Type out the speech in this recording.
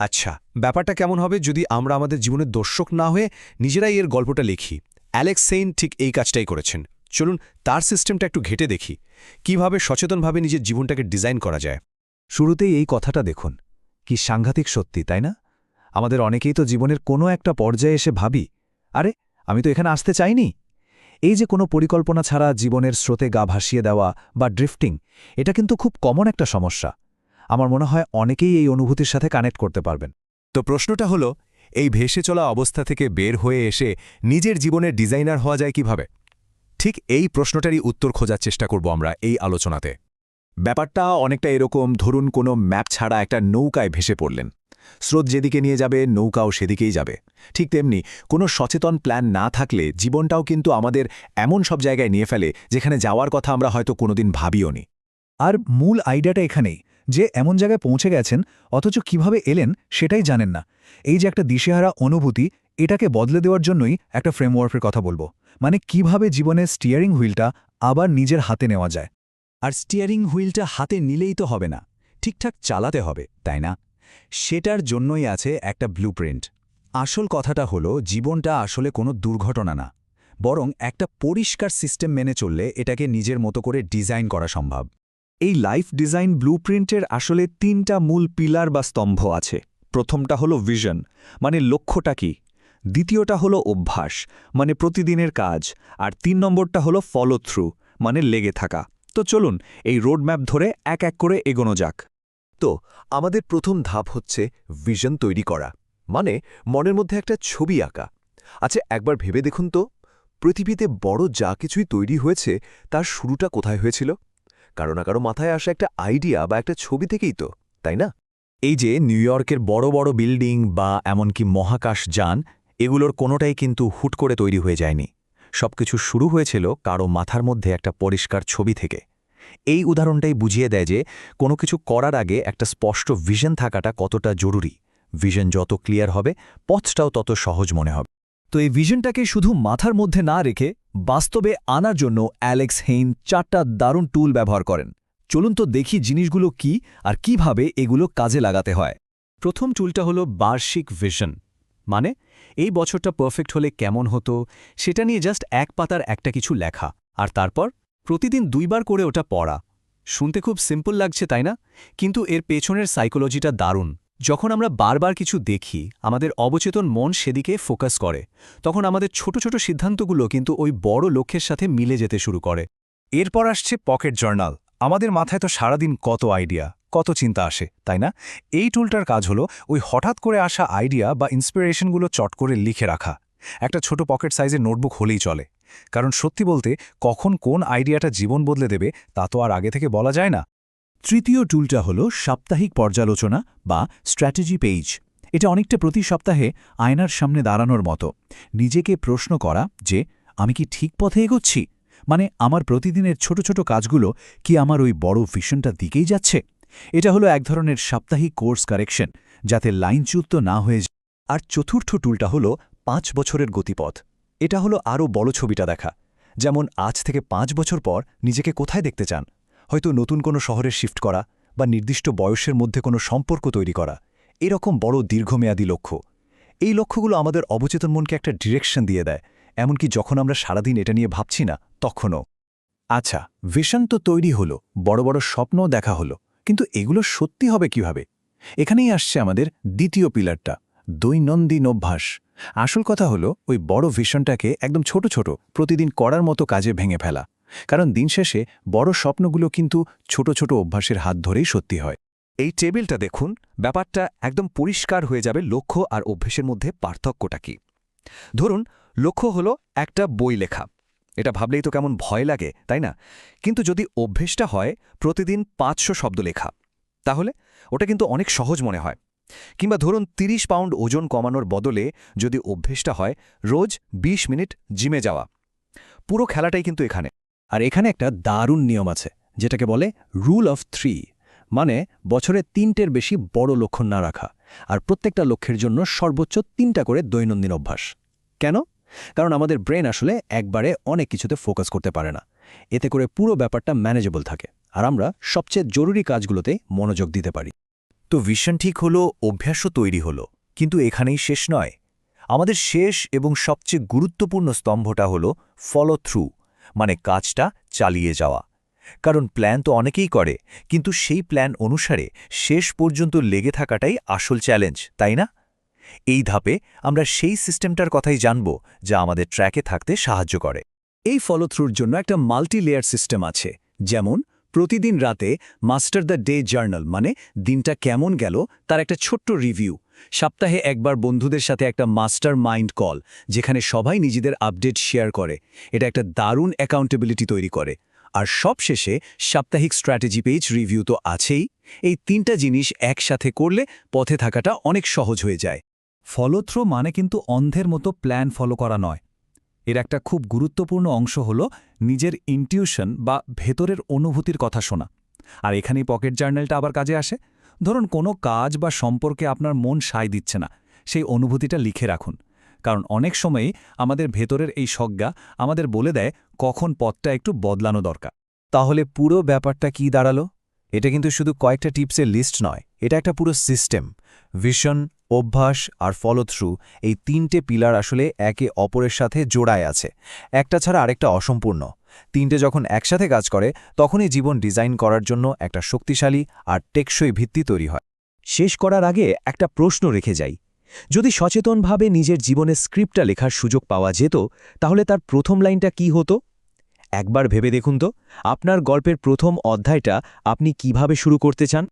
আচ্ছা ব্যাপারটা কেমন হবে যদি আমরা আমাদের জীবনের দর্শক না হয়ে নিজেরাই এর গল্পটা লিখি? অ্যালেক্স সেইন ঠিক এই কাজটাই করেছেন। চলুন তার সিস্টেমটা একটু ঘেটে দেখি। কীভাবে সচেতনভাবে নিজের জীবনটাকে ডিজাইন করা যায়? শুরুতেই এই কথাটা দেখুন। কি সাংঘাতিক সত্যি, তাই না? আমাদের অনেকেই তো জীবনের কোনো একটা পর্যায়ে এসে ভাবি, আরে, আমি তো এখানে আসতে চাইনি? এই যে কোনো পরিকল্পনা ছাড়া জীবনের স্রোতে গা ভাসিয়ে দেওয়া বা ড্রিফটিং, এটা কিন্তু খুব কমন একটা সমস্যা। আমার মনে হয় অনেকেই এই অনুভূতির সাথে কানেক্ট করতে পারবেন। তো প্রশ্নটা হলো, এই ভেসে চলা অবস্থা থেকে বের হয়ে এসে নিজের জীবনের ডিজাইনার হওয়া যায় কীভাবে? ঠিক এই প্রশ্নটারই উত্তর খোঁজার চেষ্টা করব আমরা এই আলোচনাতে। ব্যাপারটা অনেকটা এরকম, ধরুন কোনো ম্যাপ ছাড়া একটা নৌকায় ভেসে পড়লেন। স্রোত যেদিকে নিয়ে যাবে, নৌকাও সেদিকেই যাবে। ঠিক তেমনি কোনো সচেতন প্ল্যান না থাকলে জীবনটাও কিন্তু আমাদের এমন সব জায়গায় নিয়ে ফেলে, যেখানে যাওয়ার কথা আমরা হয়তো কোনোদিন ভাবিও নি আর মূল আইডিয়াটা এখানেই যে এমন জায়গায় পৌঁছে গেছেন, অথচ কীভাবে এলেন সেটাই জানেন না। এই যে একটা দিশেহারা অনুভূতি, এটাকে বদলে দেওয়ার জন্যই একটা ফ্রেমওয়ার্কের কথা বলব। মানে কীভাবে জীবনের স্টিয়ারিং হুইলটা আবার নিজের হাতে নেওয়া যায়। আর স্টিয়ারিং হুইলটা হাতে নিলেই তো হবে না, ঠিকঠাক চালাতে হবে, তাই না? সেটার জন্যই আছে একটা ব্লুপ্রিন্ট আসল কথাটা হলো, জীবনটা আসলে কোনো দুর্ঘটনা না, বরং একটা পরিষ্কার সিস্টেম মেনে চললে এটাকে নিজের মতো করে ডিজাইন করা সম্ভব। এই লাইফ ডিজাইন ব্লুপ্রিন্টের আসলে তিনটা মূল পিলার বা স্তম্ভ আছে। প্রথমটা হলো ভিশন মানে লক্ষ্যটা কি? দ্বিতীয়টা হলো অভ্যাস মানে প্রতিদিনের কাজ। আর তিন নম্বরটা হলো ফলো থ্রু মানে লেগে থাকা। তো চলুন এই রোডম্যাপ ধরে এক এক করে এগোনো যাক। তো, আমাদের প্রথম ধাপ হচ্ছে ভিশন তৈরি করা মানে মনের মধ্যে একটা ছবি আঁকা। আচ্ছা একবার ভেবে দেখুন তো, পৃথিবীতে বড় যা কিছুই তৈরি হয়েছে, তার শুরুটা কোথায় হয়েছিল? কারও না কারও মাথায় আসা একটা আইডিয়া বা একটা ছবি থেকেই তো, তাই না? এই যে নিউ ইয়র্কের বড় বড় বিল্ডিং বা এমনকি মহাকাশ যান, এগুলোর কোনোটাই কিন্তু হুট করে তৈরি হয়ে যায়নি। সবকিছু শুরু হয়েছিল কারও মাথার মধ্যে একটা পরিষ্কার ছবি থেকে। এই উদাহরণটাই বুঝিয়ে দেয় যে কোনো কিছু করার আগে একটা স্পষ্ট ভিশন থাকাটা কতটা জরুরি। ভিশন যত ক্লিয়ার হবে, পথটাও তত সহজ মনে হবে। তো এই ভিশনটাকে শুধু মাথার মধ্যে না রেখে বাস্তবে আনার জন্য অ্যালেক্স হেইন চারটা দারুণ টুল ব্যবহার করেন। চলুন তো দেখি জিনিসগুলো কি আর কীভাবে এগুলো কাজে লাগাতে হয়। প্রথম টুলটা হলো বার্ষিক ভিশন। মানে এই বছরটা পারফেক্ট হলে কেমন হতো, সেটা নিয়ে জাস্ট এক পাতার একটা কিছু লেখা। আর তারপর, প্রতিদিন দুইবার করে ওটা পড়া। শুনতে খুব সিম্পল লাগছে, তাই না? কিন্তু এর পেছনের সাইকোলজিটা দারুণ। যখন আমরা বারবার কিছু দেখি, আমাদের অবচেতন মন সেদিকে ফোকাস করে। তখন আমাদের ছোট ছোট সিদ্ধান্তগুলো কিন্তু ওই বড় লক্ষ্যের সাথে মিলে যেতে শুরু করে। এরপর আসছে পকেট জার্নাল। আমাদের মাথায় তো সারাদিন কত আইডিয়া, কত চিন্তা আসে, তাই না? এই টুলটার কাজ হলো ওই হঠাৎ করে আসা আইডিয়া বা ইন্সপিরেশনগুলো চট করে লিখে রাখা। একটা ছোট পকেট সাইজের নোটবুক হলেই চলে। কারণ সত্যি বলতে, কখন কোন আইডিয়াটা জীবন বদলে দেবে, তা তো আর আগে থেকে বলা যায় না। তৃতীয় টুলটা হল সাপ্তাহিক পর্যালোচনা বা স্ট্র্যাটেজি পেজ এটা অনেকটা প্রতি সপ্তাহে আয়নার সামনে দাঁড়ানোর মতো। নিজেকে প্রশ্ন করা যে, আমি কি ঠিক পথে এগোচ্ছি? মানে আমার প্রতিদিনের ছোট ছোট কাজগুলো কি আমার ওই বড় ভিশনটা দিকেই যাচ্ছে? এটা হলো এক ধরনের সাপ্তাহিক কোর্স কারেকশন, যাতে লাইনচ্যুত না হয়ে যায়। আর চতুর্থ টুলটা হলো পাঁচ বছরের গতিপথ। এটা হলো আরও বড় ছবিটা দেখা। যেমন, আজ থেকে পাঁচ বছর পর নিজেকে কোথায় দেখতে চান? হয়তো নতুন কোনো শহরে শিফট করা বা নির্দিষ্ট বয়সের মধ্যে কোনো সম্পর্ক তৈরি করা। এরকম বড় দীর্ঘমেয়াদী লক্ষ্য। এই লক্ষ্যগুলো আমাদের অবচেতন মনকে একটা ডিরেকশন দিয়ে দেয়, এমনকি যখন আমরা সারাদিন এটা নিয়ে ভাবছি না, তখনও। আচ্ছা ভিশন তো তৈরি হলো, বড় বড় স্বপ্নও দেখা হলো, কিন্তু এগুলো সত্যি হবে কীভাবে? এখানেই আসছে আমাদের দ্বিতীয় পিলারটা, দৈনন্দিন অভ্যাস। আসল কথা হলো, ওই বড় ভিশনটাকে একদম ছোট ছোট, প্রতিদিন করার মতো কাজে ভেঙে ফেলা। কারণ দিন শেষে বড় স্বপ্নগুলো কিন্তু ছোট ছোট অভ্যাসের হাত ধরেই সত্যি হয়। এই টেবিলটা দেখুন, ব্যাপারটা একদম পরিষ্কার হয়ে যাবে লক্ষ্য আর অভ্যেসের মধ্যে পার্থক্যটা কি। ধরুন, লক্ষ্য হলো একটা বই লেখা। এটা ভাবলেই তো কেমন ভয় লাগে, তাই না? কিন্তু যদি অভ্যেসটা হয়, প্রতিদিন পাঁচশো শব্দ লেখা। তাহলে ওটা কিন্তু অনেক সহজ মনে হয়। কিংবা ধরুন ৩০ পাউন্ড ওজন কমানোর বদলে যদি অভ্যেসটা হয়, রোজ ২০ মিনিট জিমে যাওয়া। পুরো খেলাটাই কিন্তু এখানে। আর এখানে একটা দারুণ নিয়ম আছে, যেটাকে বলে রুল অফ থ্রি মানে বছরে তিনটের বেশি বড় লক্ষ্য না রাখা, আর প্রত্যেকটা লক্ষ্যের জন্য সর্বোচ্চ তিনটা করে দৈনন্দিন অভ্যাস। কেন? কারণ আমাদের ব্রেন আসলে একবারে অনেক কিছুতে ফোকাস করতে পারে না। এতে করে পুরো ব্যাপারটা ম্যানেজেবল থাকে, আর আমরা সবচেয়ে জরুরি কাজগুলোতে মনোযোগ দিতে পারি। তো ভিশন ঠিক হলো, অভ্যাসও তৈরি হলো, কিন্তু এখানেই শেষ নয়। আমাদের শেষ এবং সবচেয়ে গুরুত্বপূর্ণ স্তম্ভটা হলো ফলো থ্রু মানে কাজটা চালিয়ে যাওয়া। কারণ প্ল্যান তো অনেকেই করে, কিন্তু সেই প্ল্যান অনুসারে শেষ পর্যন্ত লেগে থাকাটাই আসল চ্যালেঞ্জ তাই না? এই ধাপে আমরা সেই সিস্টেমটার কথাই জানব, যা আমাদের ট্র্যাকে থাকতে সাহায্য করে। এই ফলো থ্রুর জন্য একটা মাল্টি লেয়ার সিস্টেম আছে, যেমন প্রতিদিন রাতে মাস্টার দ্য ডে জার্নাল মানে দিনটা কেমন গেল, তার একটা ছোট্ট রিভিউ সপ্তাহে একবার বন্ধুদের সাথে একটা মাস্টার মাইন্ড কল, যেখানে সবাই নিজেদের আপডেট শেয়ার করে। এটা একটা দারুণ অ্যাকাউন্টেবিলিটি তৈরি করে। আর সবশেষে সাপ্তাহিক স্ট্র্যাটেজি পেজ রিভিউ তো আছেই। এই তিনটা জিনিস একসাথে করলে পথে থাকাটা অনেক সহজ হয়ে যায়। ফলোথ্রো মানে কিন্তু অন্ধের মতো প্ল্যান ফলো করা নয়। এর একটা খুব গুরুত্বপূর্ণ অংশ হল নিজের ইনটিউশন বা ভেতরের অনুভূতির কথা শোনা। আর এখানেই পকেট জার্নালটা আবার কাজে আসে। ধরুন কোনো কাজ বা সম্পর্কে আপনার মন সায় দিচ্ছে না, সেই অনুভূতিটা লিখে রাখুন। কারণ অনেক সময়ই আমাদের ভেতরের এই সজ্ঞা আমাদের বলে দেয় কখন পথটা একটু বদলানো দরকার। তাহলে পুরো ব্যাপারটা কি দাঁড়াল? এটা কিন্তু শুধু কয়েকটা টিপসের লিস্ট নয়, এটা একটা পুরো সিস্টেম ভিশন অভ্যাস আর ফলো থ্রু এই তিনটে পিলার আসলে একে অপরের সাথে জোড়ায় আছে। একটা ছাড়া আরেকটা অসম্পূর্ণ। তিনটে যখন একসাথে কাজ করে, তখনই জীবন ডিজাইন করার জন্য একটা শক্তিশালী আর টেকসই ভিত্তি তৈরি হয়। শেষ করার আগে একটা প্রশ্ন রেখে যাই। যদি সচেতনভাবে নিজের জীবনের স্ক্রিপ্টটা লেখার সুযোগ পাওয়া যেত, তাহলে তার প্রথম লাইনটা কি হতো? একবার ভেবে দেখুন তো, আপনার গল্পের প্রথম অধ্যায়টা আপনি কীভাবে শুরু করতে চান?